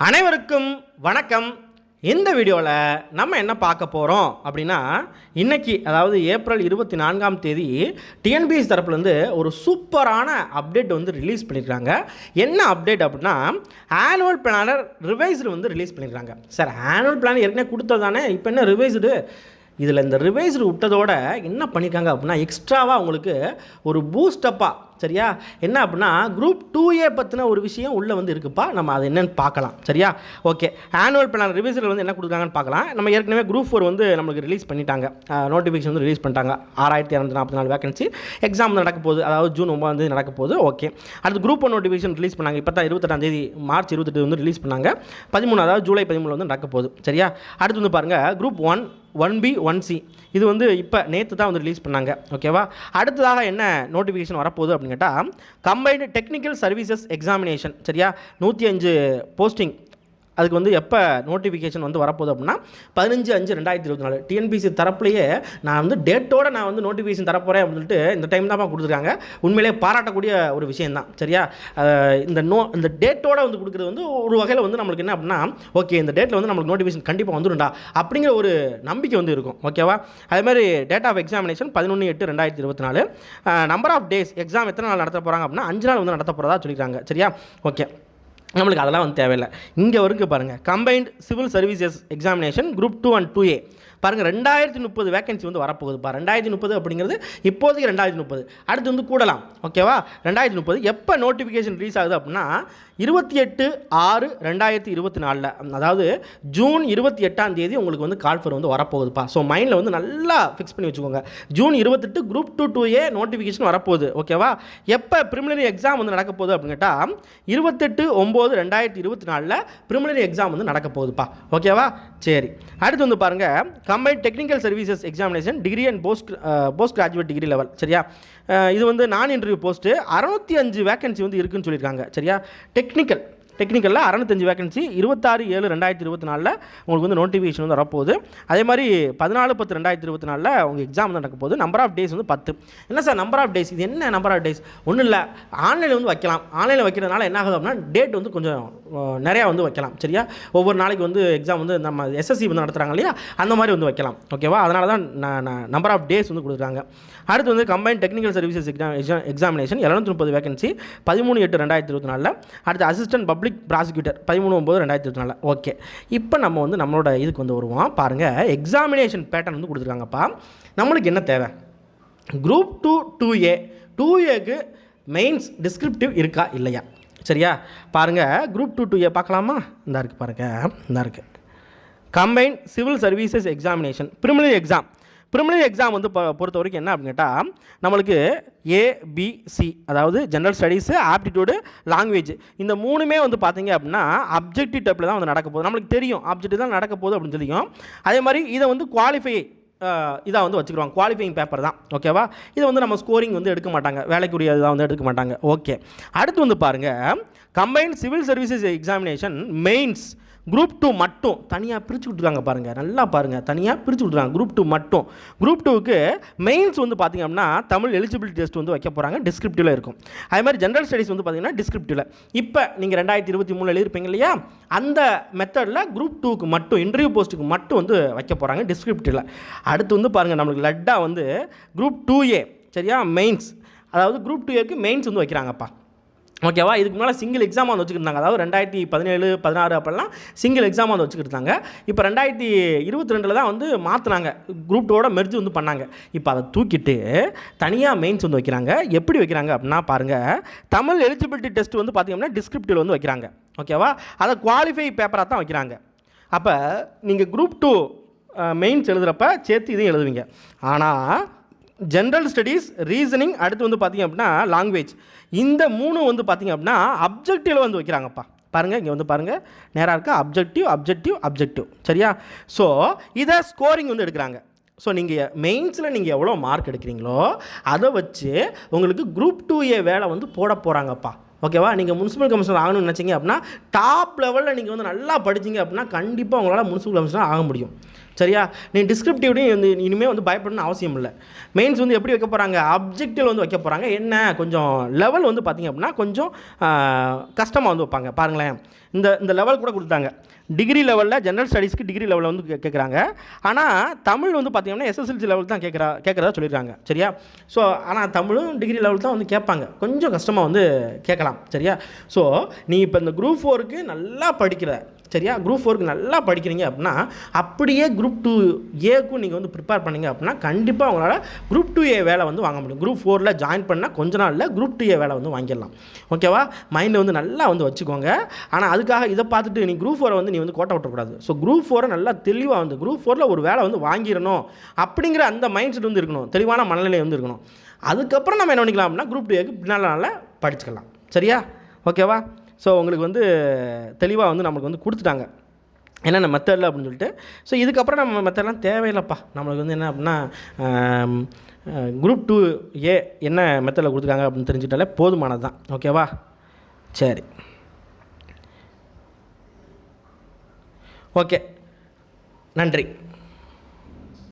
அனைவருக்கும் வணக்கம். இந்த வீடியோவில் நம்ம என்ன பார்க்க போகிறோம் அப்படின்னா இன்றைக்கி அதாவது ஏப்ரல் இருபத்தி நான்காம் தேதி டிஎன்பிஎஸ் தரப்புலேருந்து ஒரு சூப்பரான அப்டேட் வந்து ரிலீஸ் பண்ணியிருக்காங்க என்ன அப்டேட் அப்படின்னா ஆனுவல் பிளானர் ரிவைஸ்டு வந்து ரிலீஸ் பண்ணியிருக்காங்க சார் ஆனுவல் பிளான் ஏற்கனவே கொடுத்தது தானே? இப்போ என்ன ரிவைஸ்டு இதில் இந்த ரிவைஸ்டு விட்டதோட என்ன பண்ணியிருக்காங்க அப்படின்னா எக்ஸ்ட்ராவாக உங்களுக்கு ஒரு பூஸ்டப்பாக சரியா? என்ன அப்படின்னா குரூப் டூ ஏ பற்றின ஒரு விஷயம் உள்ளே வந்து இருக்குப்பா நம்ம அது என்னன்னு பார்க்கலாம் சரியா? ஓகே ஆனுவல் பிளான் ரிவிஸில் வந்து என்ன கொடுக்குறாங்கன்னு பார்க்கலாம். நம்ம ஏற்கனவே குரூப் ஃபோர் வந்து நம்மளுக்கு ரிலீஸ் பண்ணிட்டாங்க. நோட்டிஃபிகேஷன் வந்து ரிலீஸ் பண்ணிட்டாங்க. ஆறாயிரத்தி இரநூத்தி நாற்பத்தி நாலு வேகன்சி எக்ஸாம் நடக்க போகுது. அதாவது ஜூன் ஒம்பது வந்து நடக்க போகுது. ஓகே அடுத்து குரூப் ஒன் நோட்டிஃபிகேஷன் ரிலீஸ் பண்ணாங்க. இப்போ தான் இருபத்தெட்டாம் தேதி மார்ச் இருபத்தெட்டு வந்து ரிலீஸ் பண்ணாங்க. பதிமூணு அதாவது ஜூலை பதிமூணு வந்து நடக்க போகுது. சரியா? அடுத்து வந்து பாருங்கள் group one one B one C இது வந்து இப்போ நேற்று தான் வந்து ரிலீஸ் பண்ணாங்க. ஓகேவா அடுத்ததாக என்ன நோட்டிஃபிகேஷன் வரப்போகுது அப்படின்னு கேட்டால் கம்பைன்டு டெக்னிக்கல் சர்வீசஸ் எக்ஸாமினேஷன் சரியா? நூற்றி அஞ்சு போஸ்டிங் அதுக்கு வந்து எப்போ நோட்டிஃபிகேஷன் வந்து வரப்போகுது அப்படின்னா பதினஞ்சு அஞ்சு ரெண்டாயிரத்தி இருபத்தி நாலு. டிஎன்பிசி தரப்புலையே நான் வந்து டேட்டோட நான் வந்து நோட்டிஃபிகேஷன் தரப்போகிறேன் அப்படின்னு சொல்லிட்டு இந்த டைம் தான் கொடுத்துருக்காங்க. உண்மையிலே பாராட்டக்கூடிய ஒரு விஷயம் தான். சரியா? இந்த நோ இந்த டேட்டோட வந்து கொடுக்குறது வந்து ஒரு வகையில் வந்து நம்மளுக்கு என்ன அப்படின்னா ஓகே இந்த டேட்டில் வந்து நம்மளுக்கு நோட்டிஃபிகேஷன் கண்டிப்பாக வந்துடும்டா அப்படிங்கிற ஒரு நம்பிக்கை வந்து இருக்கும். ஓகேவா அதே மாதிரி டேட் ஆஃப் எக்ஸாமினேஷன் பதினொன்று எட்டு ரெண்டாயிரத்தி இருபத்தி நாலு. நம்பர் ஆஃப் டேஸ் எக்ஸாம் எத்தனை நாள் நடத்த போகிறாங்க அப்படின்னா அஞ்சு நாள் வந்து நடத்த போகிறதா சொல்லிக்கிறாங்க. சரியா? ஓகே நம்மளுக்கு அதெல்லாம் வந்து தேவையில்லை. இங்கே வரைக்கும் பாருங்கள் combined civil services examination group two and two A பாருங்கள் ரெண்டாயிரத்தி முப்பது வேகன்சி வந்து வரப்போகுதுப்பா. ரெண்டாயிரத்தி முப்பது அப்படிங்கிறது இப்போதைக்கு ரெண்டாயிரத்தி முப்பது. அடுத்து வந்து கூடலாம். ஓகேவா ரெண்டாயிரத்தி முப்பது. எப்போ நோட்டிஃபிகேஷன் ரிலீஸ் ஆகுது அப்படின்னா இருபத்தி எட்டு ஆறு ரெண்டாயிரத்தி இருபத்தி நாலில். அதாவது ஜூன் இருபத்தி எட்டாம் தேதி உங்களுக்கு வந்து கால்ஃபர் வந்து வரப்போகுதுப்பா. ஸோ மைண்டில் வந்து நல்லா ஃபிக்ஸ் பண்ணி வச்சுக்கோங்க. ஜூன் இருபத்தெட்டு group two two A notification வரப்போகுது. ஓகேவா எப்போ ப்ரிமினரி எக்ஸாம் வந்து நடக்க போகுது அப்படின்னு கேட்டால் இருபத்தெட்டு ஒம்பது ரெண்டாயிரத்தி இருபத்தி நாலில் ப்ரிமினரி எக்ஸாம் வந்து நடக்க போகுதுப்பா. ஓகேவா சரி. அடுத்து வந்து பாருங்கள் combined technical services examination degree and post post graduate degree level சரியா? Uh, இது வந்து நான் இன்டர்வியூ போஸ்ட்டு அறுநூத்தி அஞ்சு வேகன்சி வந்து இருக்குன்னு சொல்லியிருக்காங்க. சரியா? டெக்னிக்கல் டெக்னிக்கலில் அறநூத்தஞ்சு வேகன்சி இருபத்தாறு ஏழு ரெண்டாயிரத்தி இருபத்தி நாலில் உங்களுக்கு வந்து நோட்டிஃபிகேஷன் வந்து வரப்போகுது. அதே மாதிரி பதினாலு பத்து ரெண்டாயிரத்தி இருபத்தி நாலில் உங்கள் எக்ஸாம் நடக்க போகுது. நம்பர் ஆஃப் டேஸ் வந்து பத்து. என்ன சார் நம்பர் ஆஃப் டேஸ் இது என்ன நம்பர் ஆஃப் டேஸ் ஒன்றும் இல்லை. ஆன்லைனில் வந்து வைக்கலாம். ஆன்லைனில் வைக்கிறதுனால என்ன ஆகுது அப்படின்னா டேட் வந்து கொஞ்சம் நிறையா வந்து வைக்கலாம். சரியா? ஒவ்வொரு நாளைக்கு வந்து எக்ஸாம் வந்து நம்ம எஸ்எஸ்சி வந்து நடத்துகிறாங்க இல்லையா? அந்த மாதிரி வந்து வைக்கலாம். ஓகேவா அதனால தான் நான் நம்பர் ஆஃப் டேஸ் வந்து கொடுக்குறாங்க. அடுத்து வந்து combined technical services exam examination இரநூத்தி முப்பது வேகன்சி பதிமூணு எட்டு ரெண்டாயிரத்தி இருபத்தி நாலில் அடுத்து அசிஸ்டன்ட் பப்ளிக் ப்ராசிக்யூட்டர் பதிமூணு ஒம்பது ரெண்டாயிரத்தி இருபத்தி நாலு. ஓகே இப்போ நம்ம வந்து நம்மளோட இதுக்கு வந்து வருவோம். பாருங்கள் எக்ஸாமினேஷன் பேட்டர்ன் வந்து கொடுத்துருக்காங்கப்பா. நம்மளுக்கு என்ன தேவை? Group two two A two ஏக்கு மெயின்ஸ் டிஸ்கிரிப்டிவ் இருக்கா? இல்லையா? சரியா? பாருங்கள் குரூப் டூ டூ ஏ பார்க்கலாமா? இந்த இருக்குது பாருங்கள் இந்த இருக்குது combined civil services examination preliminary exam preliminary exam வந்து பொறுத்த வரைக்கும் என்ன அப்படின்னு கேட்டால் நம்மளுக்கு ஏபிசி அதாவது ஜென்ரல் ஸ்டடீஸு ஆப்டிடியூடு லாங்குவேஜ் இந்த மூணுமே வந்து பார்த்தீங்க அப்படின்னா அப்ஜெக்டிவ் டைப்பில் தான் வந்து நடக்க போகுது. நம்மளுக்கு தெரியும் அப்ஜெக்டிவ் தான் நடக்க போகுது அப்படின்னு தெரியும். அதே மாதிரி இதை வந்து குவாலிஃபை இதாக வந்து வச்சுக்கிடுவாங்க குவாலிஃபைங் பேப்பர் தான். ஓகேவா இதை வந்து நம்ம ஸ்கோரிங் வந்து எடுக்க மாட்டாங்க. வேலைக்குரிய இதாக வந்து எடுக்க மாட்டாங்க. ஓகே அடுத்து வந்து பாருங்கள் combined civil services examination mains group two மட்டும் தனியாக பிரித்து கொடுத்துருக்காங்க பாருங்கள் நல்லா பாருங்கள் தனியாக பிரித்து கொடுத்துருக்காங்க குரூப் டூ மட்டும். குரூப் டூவுக்கு மெயின்ஸ் வந்து பார்த்திங்க அப்படின்னா தமிழ் எலிஜிபிலிட்டி டெஸ்ட் வந்து வைக்க போகிறாங்க டிஸ்கிரிப்டிவில் இருக்கும். அதே மாதிரி ஜென்ரல் ஸ்டடீஸ் வந்து பார்த்திங்கன்னா டிஸ்கிரிப்டிவில் இப்போ நீங்கள் ரெண்டாயிரத்தி இருபத்தி மூணு எழுதிருப்பீங்க இல்லையா? அந்த மெத்தடில் குரூப் டூக்கு மட்டும் இன்டர்வியூ போஸ்ட்டுக்கு மட்டும் வந்து வைக்க போகிறாங்க டிஸ்கிரிப்டிவில் அடுத்து வந்து பாருங்கள் நம்மளுக்கு லட்டாக வந்து குரூப் டூ ஏ சரியா? மெயின்ஸ் அதாவது குரூப் டூ ஏக்கு மெயின்ஸ் வந்து வைக்கிறாங்கப்பா. ஓகேவா இதுக்கு முன்னால் சிங்கிள் எக்ஸாம் வந்து வச்சுக்கிட்டாங்க அதாவது ரெண்டாயிரத்தி பதினேழு பதினாறு அப்படிலாம் சிங்கிள் எக்ஸாம் வந்து வச்சுக்கிட்டாங்க இப்போ ரெண்டாயிரத்தி இருபத்தி ரெண்டில் தான் வந்து மாற்றினாங்க குரூப் டூவோட மெர்ஜ் வந்து பண்ணாங்க. இப்போ அதை தூக்கிட்டு தனியாக மெயின்ஸ் வந்து வைக்கிறாங்க. எப்படி வைக்கிறாங்க அப்படின்னா பாருங்கள் தமிழ் எலிஜிபிலிட்டி டெஸ்ட் வந்து பார்த்திங்கன்னா டிஸ்கிரிப்டிவ் வந்து வைக்கிறாங்க. ஓகேவா அதை குவாலிஃபை பேப்பராக தான் வைக்கிறாங்க. அப்போ நீங்கள் குரூப் டூ மெயின்ஸ் எழுதுகிறப்ப சேர்த்து இதையும் எழுதுவீங்க. ஆனால் ஜென்ரல் ஸ்டடீஸ் ரீசனிங் அடுத்து வந்து பார்த்தீங்க அப்படின்னா லாங்குவேஜ் இந்த மூணு வந்து பார்த்தீங்க அப்படின்னா அப்ஜெக்டிவில் வந்து வைக்கிறாங்கப்பா. பாருங்கள் இங்கே வந்து பாருங்கள் நேராக இருக்கா. அப்ஜெக்டிவ் அப்ஜெக்டிவ் அப்ஜெக்டிவ் சரியா? ஸோ இதை ஸ்கோரிங் வந்து எடுக்கிறாங்க. ஸோ நீங்கள் மெயின்ஸில் நீங்கள் எவ்வளோ மார்க் எடுக்கிறீங்களோ அதை வச்சு உங்களுக்கு குரூப் டூ ஏ வேலை வந்து போட போகிறாங்கப்பா ஓகேவா? நீங்கள் முனிசிபல் கமிஷனர் ஆகணும்னு நினச்சிங்க அப்படின்னா டாப் லெவலில் நீங்கள் வந்து நல்லா படிச்சீங்க அப்படின்னா கண்டிப்பாக உங்களால் முனிசிபல் கமிஷனர் ஆக முடியும். சரியா? நீ டிஸ்கிரிப்டிவ்லையும் வந்து இனிமேல் வந்து பயப்படணும்னு அவசியம் இல்லை. மெயின்ஸ் வந்து எப்படி வைக்க போகிறாங்க அப்ஜெக்டிவ் வந்து வைக்க போகிறாங்க என்ன? கொஞ்சம் லெவல் வந்து பார்த்திங்க அப்படின்னா கொஞ்சம் கஷ்டமாக வந்து வைப்பாங்க. பாருங்களேன். இந்த இந்த லெவல் கூட கொடுத்தாங்க. டிகிரி லெவலில் ஜென்ரல் ஸ்டடீஸ்க்கு டிகிரி லெவலில் வந்து கேட்குறாங்க ஆனால் தமிழ் வந்து பார்த்திங்கன்னா எஸ்எஸ்எல்சி லெவல் தான் கேட்குறா கேட்குறதா சொல்லிடுறாங்க சரியா? ஸோ ஆனால் தமிழும் டிகிரி லெவல் தான் வந்து கேட்பாங்க கொஞ்சம் கஷ்டமாக வந்து கேட்கலாம் சரியா? ஸோ நீ இப்போ இந்த குரூப் ஃபோருக்கு நல்லா படிக்கிற சரியா? குரூப் ஃபோருக்கு நல்லா படிக்கிறீங்க அப்படின்னா அப்படியே குரூப் டூ ஏக்கும் நீங்கள் வந்து ப்ரிப்பேர் பண்ணீங்க அப்படின்னா கண்டிப்பாக உங்களால் குரூப் டூ ஏ வேலை வந்து வாங்க முடியும். குரூப் ஃபோரில் ஜாயின் பண்ணால் கொஞ்ச நாளில் குரூப் டூ ஏ வேலை வந்து வாங்கிடலாம். ஓகேவா மைண்டில் வந்து நல்லா வந்து வச்சுக்கோங்க. ஆனால் அதுக்காக இதை பார்த்துட்டு நீ குரூப் ஃபோரை வந்து நீ வந்து கோட்டை விட்டக்கூடாது. ஸோ குரூப் ஃபோரை நல்லா தெளிவாக வந்து குரூப் ஃபோரில் ஒரு வேலை வந்து வாங்கிடணும் அப்படிங்கிற அந்த மைண்ட் செட் வந்து இருக்கணும். தெளிவான மனநிலை வந்து இருக்கணும். அதுக்கப்புறம் நம்ம என்ன பண்ணிக்கலாம் அப்படின்னா குரூப் டூ ஏக்கு பின்னால் நல்லா படிச்சுக்கலாம். சரியா? ஓகேவா? ஸோ உங்களுக்கு வந்து தெளிவாக வந்து நம்மளுக்கு வந்து கொடுத்துட்டாங்க. என்னென்ன மெத்தடில் அப்படின்னு சொல்லிட்டு. ஸோ இதுக்கப்புறம் நம்ம மெத்தட்லாம் தேவையில்லைப்பா. நம்மளுக்கு வந்து என்ன அப்படின்னா குரூப் டூ ஏ என்ன மெத்தடில் கொடுத்துருக்காங்க அப்படின்னு தெரிஞ்சுட்டாலே போதுமானது தான் ஓகேவா? சரி. ஓகே. நன்றி.